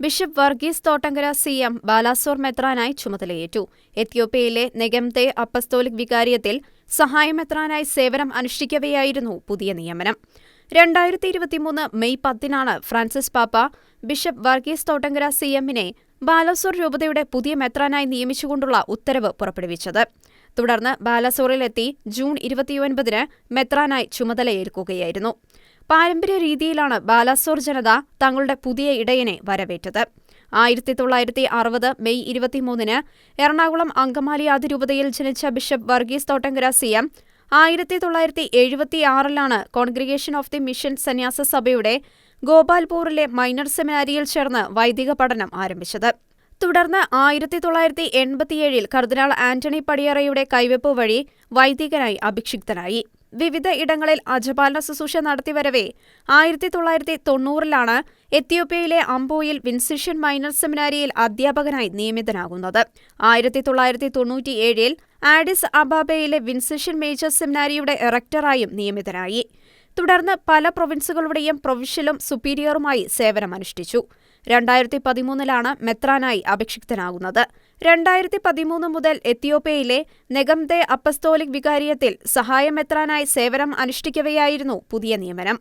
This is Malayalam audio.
Bishop Varghese Thottankara C M Balasore മെത്രാനായി ചുമതലയേറ്റു. എത്യോപ്യയിലെ നെഗംതെ അപ്പസ്തോലിക് വികാരിയത്തിൽ സഹായമെത്രാനായി സേവനം അനുഷ്ഠിക്കവെയായിരുന്നു പുതിയ നിയമനം. രണ്ടായിരത്തി ഇരുപത്തിമൂന്ന് മെയ് പത്തിനാണ് ഫ്രാൻസിസ് പാപ്പ ബിഷപ്പ് വർഗീസ് തോട്ടങ്കര സി എമ്മിനെ ബാലാസോർ രൂപതയുടെ പുതിയ മെത്രാനായി നിയമിച്ചുകൊണ്ടുള്ള ഉത്തരവ് പുറപ്പെടുവിച്ചത്. തുടർന്ന് ബാലാസോറിലെത്തി ജൂൺ ഇരുപത്തിയൊൻപതിന് മെത്രാനായി ചുമതലയേൽക്കുകയായിരുന്നു. പാരമ്പര്യ രീതിയിലാണ് ബാലാസോർ ജനത തങ്ങളുടെ പുതിയ ഇടയനെ വരവേറ്റത്. ആയിരത്തി തൊള്ളായിരത്തി അറുപത് മെയ് ഇരുപത്തിമൂന്നിന് എറണാകുളം അങ്കമാലി അതിരൂപതയിൽ ജനിച്ച bishop Varghese Thottankara C M ആയിരത്തി തൊള്ളായിരത്തി എഴുപത്തിയാറിലാണ് കോൺഗ്രിഗേഷൻ ഓഫ് ദി മിഷൻ സന്യാസ സഭയുടെ ഗോപാൽപൂറിലെ മൈനർ സെമിനാരിയിൽ ചേർന്ന് വൈദിക പഠനം ആരംഭിച്ചത്. തുടർന്ന് ആയിരത്തി തൊള്ളായിരത്തി എൺപത്തിയേഴിൽ കർദിനാൾ ആന്റണി പടിയറയുടെ കൈവെപ്പ് വഴി വൈദികനായി അഭിഷിക്തനായി. വിവിധ ഇടങ്ങളിൽ അജപാലന ശുശ്രൂഷ നടത്തിവരവേ. ആയിരത്തി തൊള്ളായിരത്തി തൊണ്ണൂറിലാണ് എത്യോപ്യയിലെ അംബോയിൽ വിൻസിഷ്യൻ മൈനർ സെമിനാരിയിൽ അധ്യാപകനായി നിയമിതനാകുന്നത്. ആയിരത്തി തൊള്ളായിരത്തി തൊണ്ണൂറ്റിയേഴിൽ ആഡിസ് അബാബയിലെ വിൻസിഷ്യൻ മേജർ സെമിനാരിയുടെ ഇറക്ടറായും നിയമിതനായി. തുടർന്ന് പല പ്രൊവിൻസുകളുടെയും പ്രൊവിഷ്യലും സുപ്പീരിയറുമായി സേവനമനുഷ്ഠിച്ചു. രണ്ടായിരത്തി പതിമൂന്നിലാണ് മെത്രാനായി അഭിഷിക്തനാകുന്നത്. രണ്ടായിരത്തി പതിമൂന്ന് മുതൽ എത്തിയോപ്യയിലെ നെഗംദേ അപ്പസ്തോലിക് വികാരിയത്തിൽ സഹായമെത്രാനായി സേവനം അനുഷ്ഠിക്കവെയായിരുന്നു പുതിയ നിയമനം.